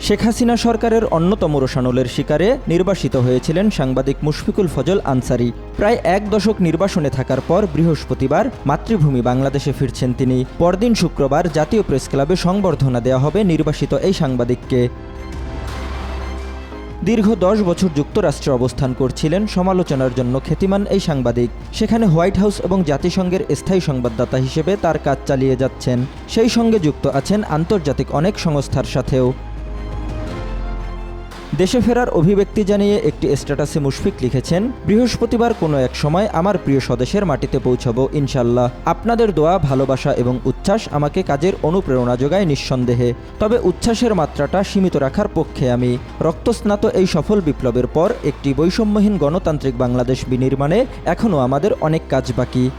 শেখ হাসিনা সরকারের অন্যতম রোশানলের শিকারে নির্বাসিত হয়েছিলেন সাংবাদিক মুশফিকুল ফজল আনসারি। প্রায় এক দশক নির্বাসনে থাকার পর বৃহস্পতিবার মাতৃভূমি বাংলাদেশে ফিরছেন তিনি। পরদিন শুক্রবার জাতীয় প্রেস ক্লাবে সংবর্ধনা দেওয়া হবে নির্বাসিত এই সাংবাদিককে। দীর্ঘ দশ বছর যুক্তরাষ্ট্রে অবস্থান করছিলেন সমালোচনার জন্য খ্যাতিমান এই সাংবাদিক। সেখানে হোয়াইট হাউস এবং জাতিসংঘের স্থায়ী সংবাদদাতা হিসেবে তার কাজ চালিয়ে যাচ্ছেন। সেই সঙ্গে যুক্ত আছেন আন্তর্জাতিক অনেক সংস্থার সাথেও। দেশে ফেরার অভিব্যক্তি জানিয়ে একটি স্ট্যাটাসে মুশফিক লিখেছেন, বৃহস্পতিবার কোনো এক সময় আমার প্রিয় স্বদেশের মাটিতে পৌঁছাবো ইনশাল্লাহ আপনাদের দোয়া, ভালোবাসা এবং উচ্ছ্বাস আমাকে কাজের অনুপ্রেরণা যোগায় নিঃসন্দেহে। তবে উচ্ছ্বাসের মাত্রাটা সীমিত রাখার পক্ষে আমি। রক্তস্নাত এই সফল বিপ্লবের পর একটি বৈষম্যহীন গণতান্ত্রিক বাংলাদেশ বিনির্মাণে এখনও আমাদের অনেক কাজ বাকি।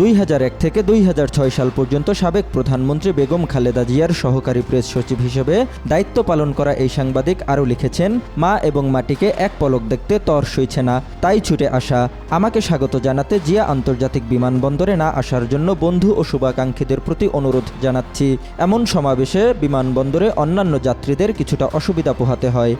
দুই হাজার এক থেকে দুই হাজার ছয় সাল পর্যন্ত সাবেক প্রধানমন্ত্রী বেগম খালেদা জিয়ার সহকারী প্রেস সচিব হিসেবে দায়িত্ব পালন করা এই সাংবাদিক আরও লিখেছেন, মা এবং মাটিকে এক পলক দেখতে তর সইছে না, তাই ছুটে আসা। আমাকে স্বাগত জানাতে জিয়া আন্তর্জাতিক বিমানবন্দরে না আসার জন্য বন্ধু ও শুভাকাঙ্ক্ষীদের প্রতি অনুরোধ জানাচ্ছি। এমন সমাবেশে বিমানবন্দরে অন্যান্য যাত্রীদের কিছুটা অসুবিধা পোহাতে হয়।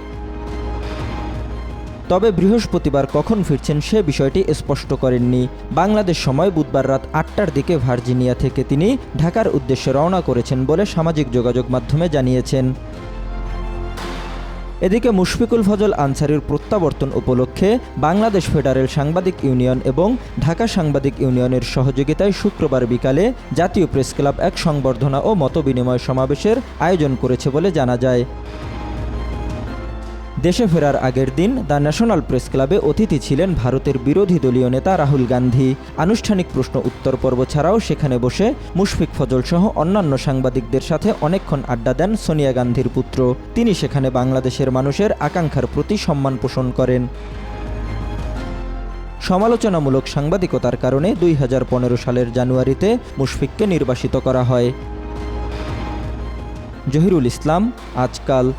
তবে বৃহস্পতিবার কখন ফিরছেন সে বিষয়টি স্পষ্ট করেননি। বাংলাদেশ সময় বুধবার রাত আটটার দিকে ভার্জিনিয়া থেকে তিনি ঢাকার উদ্দেশ্যে রওনা করেছেন বলে সামাজিক যোগাযোগ মাধ্যমে জানিয়েছেন। এদিকে মুশফিকুল ফজল আনসারির প্রত্যাবর্তন উপলক্ষে বাংলাদেশ ফেডারেল সাংবাদিক ইউনিয়ন এবং ঢাকা সাংবাদিক ইউনিয়নের সহযোগিতায় শুক্রবার বিকালে জাতীয় প্রেস ক্লাব এক সংবর্ধনা ও মতবিনিময় সমাবেশের আয়োজন করেছে বলে জানা যায়। দেশে ফেরার আগের দিন দ্য ন্যাশনাল প্রেস ক্লাবে অতিথি ছিলেন ভারতের বিরোধী দলীয় নেতা রাহুল গান্ধী। আনুষ্ঠানিক প্রশ্ন উত্তর পর্ব ছাড়াও সেখানে বসে মুশফিক ফজল সহ অন্যান্য সাংবাদিকদের সাথে অনেকক্ষণ আড্ডা দেন সোনিয়া গান্ধীর পুত্র। তিনি সেখানে বাংলাদেশের মানুষের আকাঙ্ক্ষার প্রতি সম্মান পোষণ করেন। সমালোচনামূলক সাংবাদিকতার কারণে দুই হাজার পনেরো সালের জানুয়ারিতে মুশফিককে নির্বাসিত করা হয়। জহিরুল ইসলাম, আজকাল